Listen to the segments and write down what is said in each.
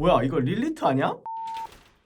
뭐야 이거 릴리트 아니야?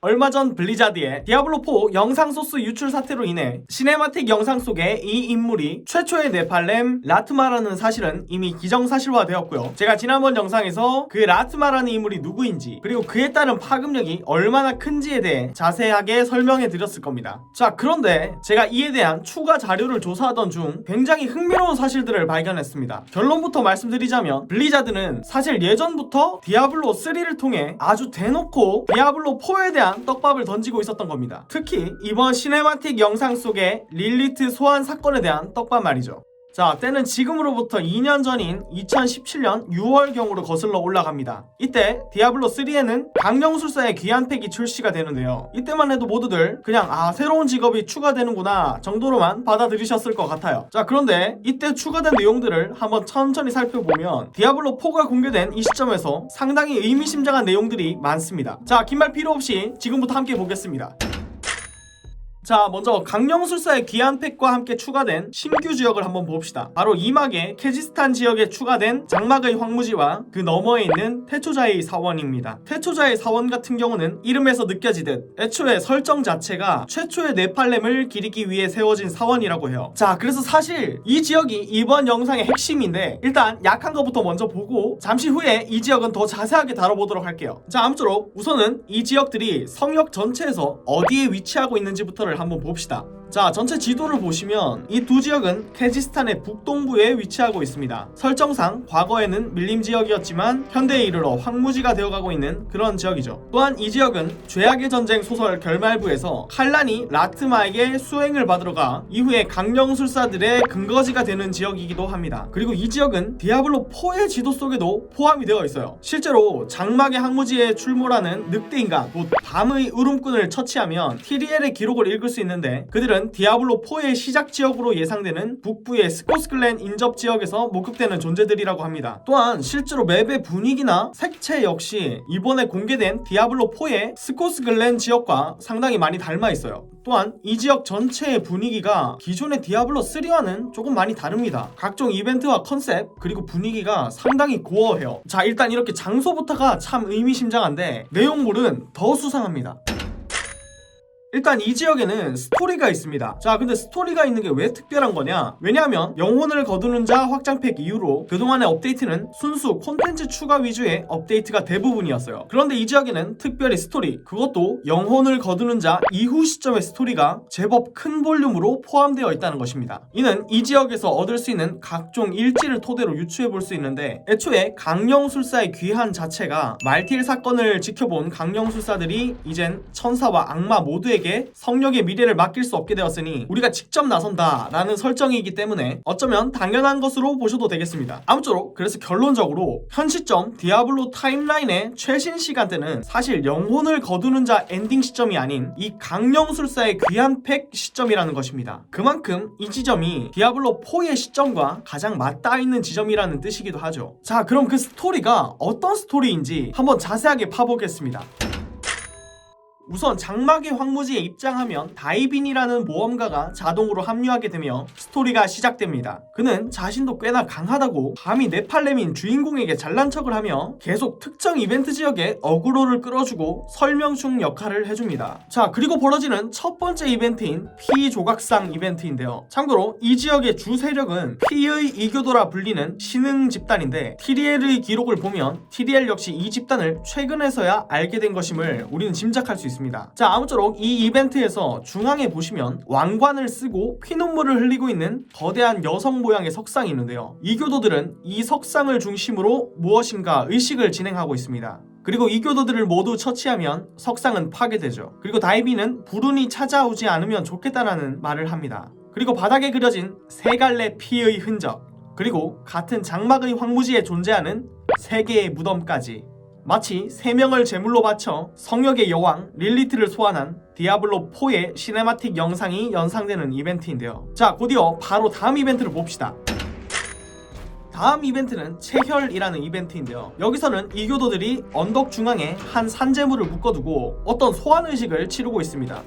얼마 전 블리자드의 디아블로4 영상 소스 유출 사태로 인해 시네마틱 영상 속의 이 인물이 최초의 네팔렘 라트마라는 사실은 이미 기정사실화되었고요. 제가 지난번 영상에서 그 라트마라는 인물이 누구인지 그리고 그에 따른 파급력이 얼마나 큰지에 대해 자세하게 설명해 드렸을 겁니다. 자 그런데 제가 이에 대한 추가 자료를 조사하던 중 굉장히 흥미로운 사실들을 발견했습니다. 결론부터 말씀드리자면 블리자드는 사실 예전부터 디아블로 3를 통해 아주 대놓고 디아블로 4에 대한 떡밥을 던지고 있었던 겁니다. 특히 이번 시네마틱 영상 속의 릴리트 소환 사건에 대한 떡밥 말이죠. 자, 때는 지금으로부터 2년 전인 2017년 6월경으로 거슬러 올라갑니다. 이때 디아블로 3에는 강령술사의 귀한 팩이 출시가 되는데요. 이때만 해도 모두들 그냥 아 새로운 직업이 추가되는구나 정도로만 받아들이셨을 것 같아요. 자, 그런데 이때 추가된 내용들을 한번 천천히 살펴보면 디아블로 4가 공개된 이 시점에서 상당히 의미심장한 내용들이 많습니다. 자, 긴 말 필요 없이 지금부터 함께 보겠습니다. 자 먼저 강령술사의 귀한 팩과 함께 추가된 신규 지역을 한번 봅시다. 바로 이막의 케지스탄 지역에 추가된 장막의 황무지와 그 너머에 있는 태초자의 사원입니다. 태초자의 사원 같은 경우는 이름에서 느껴지듯 애초에 설정 자체가 최초의 네팔렘을 기리기 위해 세워진 사원이라고 해요. 자 그래서 사실 이 지역이 이번 영상의 핵심인데 일단 약한 것부터 먼저 보고 잠시 후에 이 지역은 더 자세하게 다뤄보도록 할게요. 자 아무쪼록 우선은 이 지역들이 성역 전체에서 어디에 위치하고 있는지부터를 한번 봅시다. 자, 전체 지도를 보시면 이 두 지역은 케지스탄의 북동부에 위치하고 있습니다. 설정상 과거에는 밀림 지역이었지만 현대에 이르러 황무지가 되어가고 있는 그런 지역이죠. 또한 이 지역은 죄악의 전쟁 소설 결말부에서 칼란이 라트마에게 수행을 받으러 가 이후에 강령술사들의 근거지가 되는 지역이기도 합니다. 그리고 이 지역은 디아블로 4의 지도 속에도 포함이 되어 있어요. 실제로 장막의 항무지에 출몰하는 늑대 인간, 곧 밤의 울음꾼을 처치하면 TDL의 기록을 읽을 수 있는데 그들은 디아블로 4의 시작 지역으로 예상되는 북부의 스코스글렌 인접 지역에서 목격되는 존재들이라고 합니다. 또한 실제로 맵의 분위기나 색채 역시 이번에 공개된 디아블로 4의 스코스글렌 지역과 상당히 많이 닮아 있어요. 또한 이 지역 전체의 분위기가 기존의 디아블로 3와는 조금 많이 다릅니다. 각종 이벤트와 컨셉 그리고 분위기가 상당히 고어해요. 자 일단 이렇게 장소부터가 참 의미심장한데 내용물은 더 수상합니다. 일단 이 지역에는 스토리가 있습니다. 자, 근데 스토리가 있는 게 왜 특별한 거냐? 왜냐하면 영혼을 거두는 자 확장팩 이후로 그동안의 업데이트는 순수 콘텐츠 추가 위주의 업데이트가 대부분이었어요. 그런데 이 지역에는 특별히 스토리, 그것도 영혼을 거두는 자 이후 시점의 스토리가 제법 큰 볼륨으로 포함되어 있다는 것입니다. 이는 이 지역에서 얻을 수 있는 각종 일지를 토대로 유추해 볼 수 있는데 애초에 강령술사의 귀한 자체가 말틸 사건을 지켜본 강령술사들이 이젠 천사와 악마 모두 에게 성령의 미래를 맡길 수 없게 되었으니 우리가 직접 나선다라는 설정이기 때문에 어쩌면 당연한 것으로 보셔도 되겠습니다. 아무쪼록 그래서 결론적으로 현 시점 디아블로 타임라인의 최신 시간대는 사실 영혼을 거두는 자 엔딩 시점이 아닌 이 강령술사의 귀한 팩 시점이라는 것입니다. 그만큼 이 지점이 디아블로 4의 시점과 가장 맞닿아 있는 지점이라는 뜻이기도 하죠. 자, 그럼 그 스토리가 어떤 스토리인지 한번 자세하게 파보겠습니다. 우선 장막의 황무지에 입장하면 다이빈이라는 모험가가 자동으로 합류하게 되며 스토리가 시작됩니다. 그는 자신도 꽤나 강하다고 감히 네팔렘인 주인공에게 잘난 척을 하며 계속 특정 이벤트 지역에 어그로를 끌어주고 설명충 역할을 해줍니다. 자 그리고 벌어지는 첫 번째 이벤트인 피 조각상 이벤트인데요. 참고로 이 지역의 주 세력은 피의 이교도라 불리는 신흥 집단인데 TDL의 기록을 보면 TDL 역시 이 집단을 최근에서야 알게 된 것임을 우리는 짐작할 수 있습니다. 자, 아무쪼록 이 이벤트에서 중앙에 보시면 왕관을 쓰고 피눈물을 흘리고 있는 거대한 여성 모양의 석상이 있는데요. 이 교도들은 이 석상을 중심으로 무엇인가 의식을 진행하고 있습니다. 그리고 이 교도들을 모두 처치하면 석상은 파괴되죠. 그리고 다이비는 불운이 찾아오지 않으면 좋겠다라는 말을 합니다. 그리고 바닥에 그려진 세 갈래 피의 흔적, 그리고 같은 장막의 황무지에 존재하는 세 개의 무덤까지 마치 세 명을 제물로 바쳐 성역의 여왕 릴리트를 소환한 디아블로 4의 시네마틱 영상이 연상되는 이벤트인데요. 자, 곧이어 바로 다음 이벤트를 봅시다. 다음 이벤트는 체혈이라는 이벤트인데요. 여기서는 이 교도들이 언덕 중앙에 한 산재물을 묶어두고 어떤 소환 의식을 치르고 있습니다.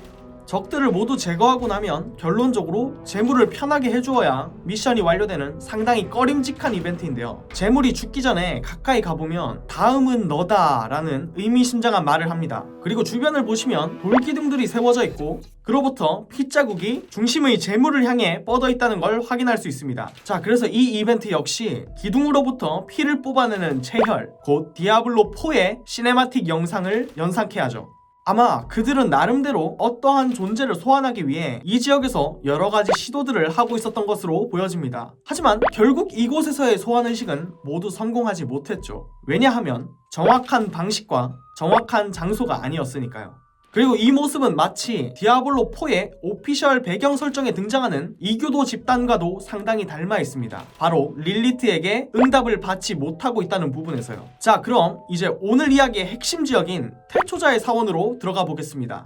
적들을 모두 제거하고 나면 결론적으로 재물을 편하게 해주어야 미션이 완료되는 상당히 꺼림직한 이벤트인데요. 재물이 죽기 전에 가까이 가보면 다음은 너다 라는 의미심장한 말을 합니다. 그리고 주변을 보시면 돌기둥들이 세워져 있고 그로부터 피자국이 중심의 재물을 향해 뻗어 있다는 걸 확인할 수 있습니다. 자, 그래서 이 이벤트 역시 기둥으로부터 피를 뽑아내는 체혈, 곧 디아블로4의 시네마틱 영상을 연상케 하죠. 아마 그들은 나름대로 어떠한 존재를 소환하기 위해 이 지역에서 여러 가지 시도들을 하고 있었던 것으로 보여집니다. 하지만 결국 이곳에서의 소환 의식은 모두 성공하지 못했죠. 왜냐하면 정확한 방식과 정확한 장소가 아니었으니까요. 그리고 이 모습은 마치 디아블로 4의 오피셜 배경 설정에 등장하는 이교도 집단과도 상당히 닮아 있습니다. 바로 릴리트에게 응답을 받지 못하고 있다는 부분에서요. 자, 그럼 이제 오늘 이야기의 핵심 지역인 태초자의 사원으로 들어가 보겠습니다.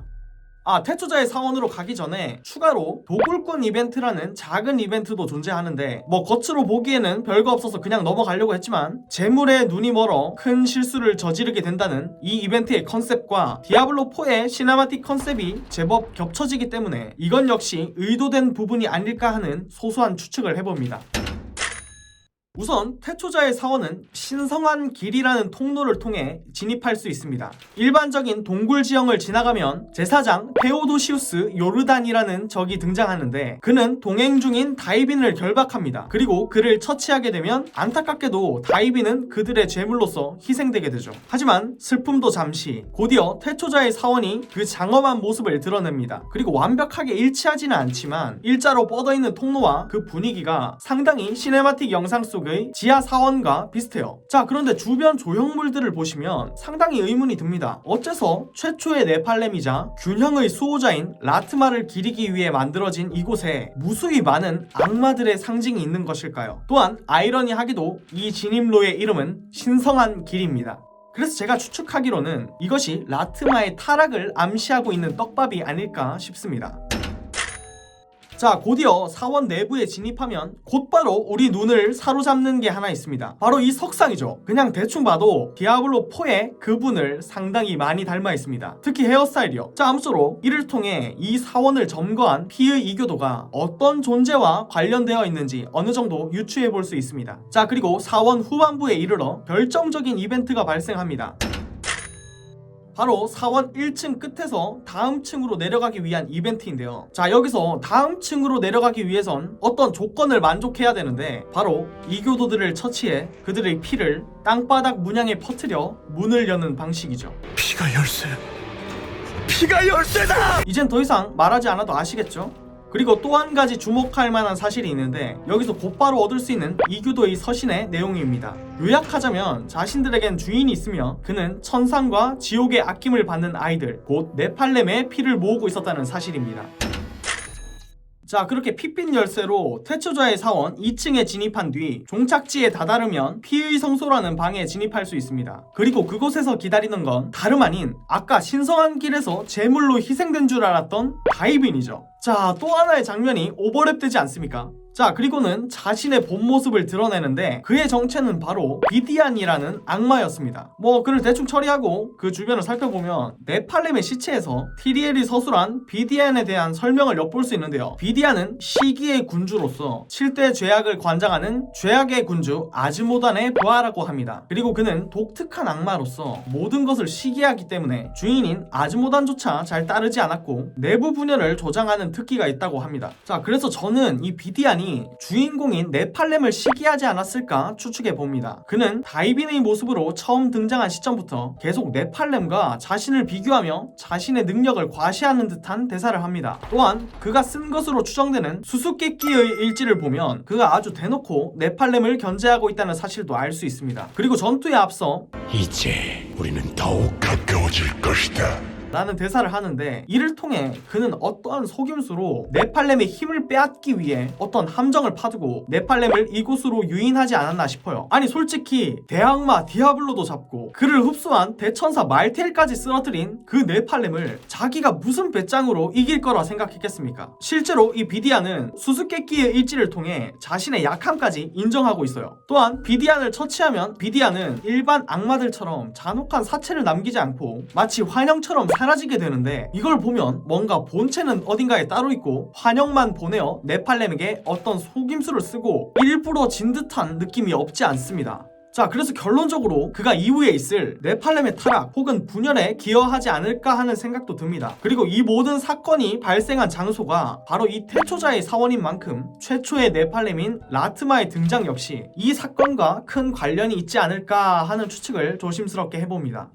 아, 태초자의 사원으로 가기 전에 추가로 도굴꾼 이벤트라는 작은 이벤트도 존재하는데 뭐 겉으로 보기에는 별거 없어서 그냥 넘어가려고 했지만 재물에 눈이 멀어 큰 실수를 저지르게 된다는 이 이벤트의 컨셉과 디아블로4의 시네마틱 컨셉이 제법 겹쳐지기 때문에 이건 역시 의도된 부분이 아닐까 하는 소소한 추측을 해봅니다. 우선 태초자의 사원은 신성한 길이라는 통로를 통해 진입할 수 있습니다. 일반적인 동굴 지형을 지나가면 제사장 페오도시우스 요르단이라는 적이 등장하는데 그는 동행 중인 다이빈을 결박합니다. 그리고 그를 처치하게 되면 안타깝게도 다이빈은 그들의 죄물로서 희생되게 되죠. 하지만 슬픔도 잠시 곧이어 태초자의 사원이 그 장엄한 모습을 드러냅니다. 그리고 완벽하게 일치하지는 않지만 일자로 뻗어있는 통로와 그 분위기가 상당히 시네마틱 영상 속의 지하 사원과 비슷해요. 자, 그런데 주변 조형물들을 보시면 상당히 의문이 듭니다. 어째서 최초의 네팔렘이자 균형의 수호자인 라트마를 기리기 위해 만들어진 이곳에 무수히 많은 악마들의 상징이 있는 것일까요? 또한 아이러니하게도 이 진입로의 이름은 신성한 길입니다. 그래서 제가 추측하기로는 이것이 라트마의 타락을 암시하고 있는 떡밥이 아닐까 싶습니다. 자, 곧이어 사원 내부에 진입하면 곧바로 우리 눈을 사로잡는 게 하나 있습니다. 바로 이 석상이죠. 그냥 대충 봐도 디아블로 4의 그분을 상당히 많이 닮아 있습니다. 특히 헤어스타일이요. 자, 아무쪼록 이를 통해 이 사원을 점거한 피의 이교도가 어떤 존재와 관련되어 있는지 어느 정도 유추해 볼 수 있습니다. 자, 그리고 사원 후반부에 이르러 결정적인 이벤트가 발생합니다. 바로 사원 1층 끝에서 다음 층으로 내려가기 위한 이벤트인데요. 자, 여기서 다음 층으로 내려가기 위해선 어떤 조건을 만족해야 되는데 바로 이교도들을 처치해 그들의 피를 땅바닥 문양에 퍼뜨려 문을 여는 방식이죠. 피가 열쇠. 피가 열쇠다. 이젠 더 이상 말하지 않아도 아시겠죠? 그리고 또 한 가지 주목할 만한 사실이 있는데 여기서 곧바로 얻을 수 있는 이교도의 서신의 내용입니다. 요약하자면 자신들에겐 주인이 있으며 그는 천상과 지옥의 아낌을 받는 아이들 곧 네팔렘의 피를 모으고 있었다는 사실입니다. 자 그렇게 핏빛 열쇠로 태초자의 사원 2층에 진입한 뒤 종착지에 다다르면 피의 성소라는 방에 진입할 수 있습니다. 그리고 그곳에서 기다리는 건 다름 아닌 아까 신성한 길에서 제물로 희생된 줄 알았던 다이빈이죠. 자 또 하나의 장면이 오버랩되지 않습니까? 자 그리고는 자신의 본 모습을 드러내는데 그의 정체는 바로 비디안이라는 악마였습니다. 뭐 그를 대충 처리하고 그 주변을 살펴보면 네팔렘의 시체에서 티리엘이 서술한 비디안에 대한 설명을 엿볼 수 있는데요. 비디안은 시기의 군주로서 7대 죄악을 관장하는 죄악의 군주 아즈모단의 부하라고 합니다. 그리고 그는 독특한 악마로서 모든 것을 시기하기 때문에 주인인 아즈모단조차 잘 따르지 않았고 내부 분열을 조장하는 특기가 있다고 합니다. 자 그래서 저는 이 비디안이 주인공인 네팔렘을 시기하지 않았을까 추측해 봅니다. 그는 다이빈의 모습으로 처음 등장한 시점부터 계속 네팔렘과 자신을 비교하며 자신의 능력을 과시하는 듯한 대사를 합니다. 또한 그가 쓴 것으로 추정되는 수수께끼의 일지를 보면 그가 아주 대놓고 네팔렘을 견제하고 있다는 사실도 알 수 있습니다. 그리고 전투에 앞서 이제 우리는 더욱 가까워질 것이다. 라는 대사를 하는데 이를 통해 그는 어떠한 속임수로 네팔렘의 힘을 빼앗기 위해 어떤 함정을 파두고 네팔렘을 이곳으로 유인하지 않았나 싶어요. 아니 솔직히 대악마 디아블로도 잡고 그를 흡수한 대천사 말텔까지 쓰러뜨린 그 네팔렘을 자기가 무슨 배짱으로 이길 거라 생각했겠습니까? 실제로 이 비디안은 수수께끼의 일지를 통해 자신의 약함까지 인정하고 있어요. 또한 비디안을 처치하면 비디안은 일반 악마들처럼 잔혹한 사체를 남기지 않고 마치 환영처럼 사라지게 되는데 이걸 보면 뭔가 본체는 어딘가에 따로 있고 환영만 보내어 네팔렘에게 어떤 속임수를 쓰고 일부러 진 듯한 느낌이 없지 않습니다. 자, 그래서 결론적으로 그가 이후에 있을 네팔렘의 타락 혹은 분열에 기여하지 않을까 하는 생각도 듭니다. 그리고 이 모든 사건이 발생한 장소가 바로 이 태초자의 사원인 만큼 최초의 네팔렘인 라트마의 등장 역시 이 사건과 큰 관련이 있지 않을까 하는 추측을 조심스럽게 해봅니다.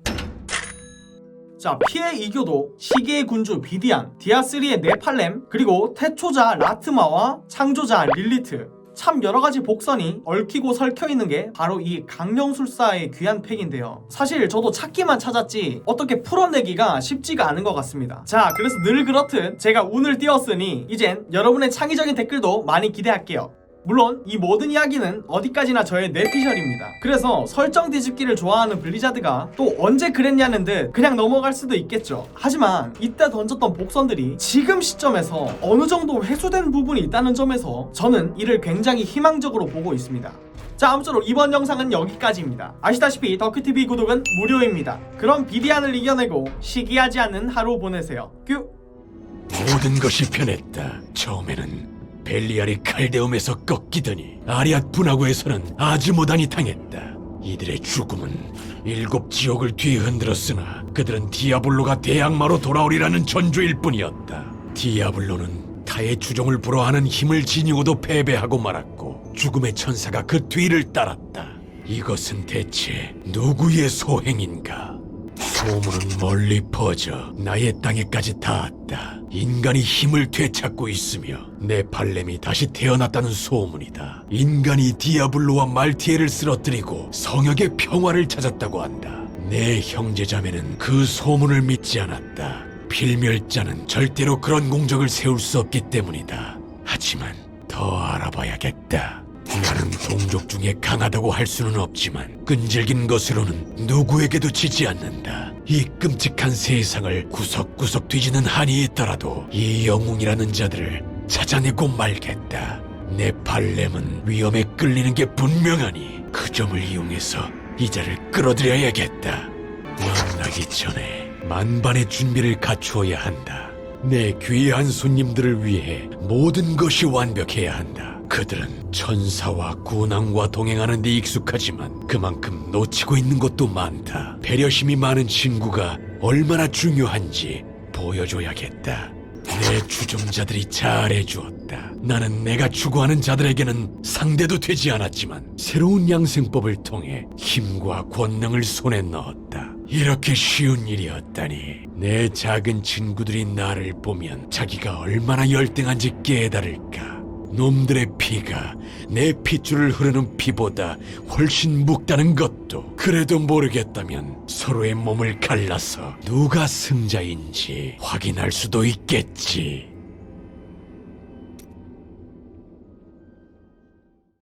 자, 피해 이교도 시계의 군주 비디안, 디아3의 네팔렘, 그리고 태초자 라트마와 창조자 릴리트. 참 여러 가지 복선이 얽히고 설켜 있는 게 바로 이 강령술사의 귀한 팩인데요. 사실 저도 찾기만 찾았지 어떻게 풀어내기가 쉽지가 않은 것 같습니다. 자, 그래서 늘 그렇듯 제가 운을 띄웠으니 이젠 여러분의 창의적인 댓글도 많이 기대할게요. 물론 이 모든 이야기는 어디까지나 저의 뇌피셜입니다. 그래서 설정 뒤집기를 좋아하는 블리자드가 또 언제 그랬냐는 듯 그냥 넘어갈 수도 있겠죠. 하지만 이때 던졌던 복선들이 지금 시점에서 어느 정도 회수된 부분이 있다는 점에서 저는 이를 굉장히 희망적으로 보고 있습니다. 자 아무쪼록 이번 영상은 여기까지입니다. 아시다시피 덕후TV 구독은 무료입니다. 그럼 비디안을 이겨내고 시기하지 않는 하루 보내세요. 큐! 모든 것이 변했다. 처음에는 벨리알이 칼데움에서 꺾이더니 아리앗 분화구에서는 아즈모단이 당했다. 이들의 죽음은 일곱 지옥을 뒤흔들었으나 그들은 디아블로가 대악마로 돌아오리라는 전조일 뿐이었다. 디아블로는 타의 주종을 불허하는 힘을 지니고도 패배하고 말았고 죽음의 천사가 그 뒤를 따랐다. 이것은 대체 누구의 소행인가? 소문은 멀리 퍼져 나의 땅에까지 닿았다. 인간이 힘을 되찾고 있으며 네팔렘이 다시 태어났다는 소문이다. 인간이 디아블로와 말티에를 쓰러뜨리고 성역의 평화를 찾았다고 한다. 내 형제자매는 그 소문을 믿지 않았다. 필멸자는 절대로 그런 공적을 세울 수 없기 때문이다. 하지만 더 알아봐야겠다. 나는 동족 중에 강하다고 할 수는 없지만 끈질긴 것으로는 누구에게도 지지 않는다. 이 끔찍한 세상을 구석구석 뒤지는 한이 있더라도 이 영웅이라는 자들을 찾아내고 말겠다. 내 발렘은 위험에 끌리는 게 분명하니 그 점을 이용해서 이 자를 끌어들여야겠다. 만나기 전에 만반의 준비를 갖추어야 한다. 내 귀한 손님들을 위해 모든 것이 완벽해야 한다. 그들은 천사와 군왕과 동행하는 데 익숙하지만 그만큼 놓치고 있는 것도 많다. 배려심이 많은 친구가 얼마나 중요한지 보여줘야겠다. 내 추종자들이 잘해주었다. 나는 내가 추구하는 자들에게는 상대도 되지 않았지만 새로운 양생법을 통해 힘과 권능을 손에 넣었다. 이렇게 쉬운 일이었다니. 내 작은 친구들이 나를 보면 자기가 얼마나 열등한지 깨달을까. 놈들의 피가 내 핏줄을 흐르는 피보다 훨씬 묵다는 것도 그래도 모르겠다면 서로의 몸을 갈라서 누가 승자인지 확인할 수도 있겠지.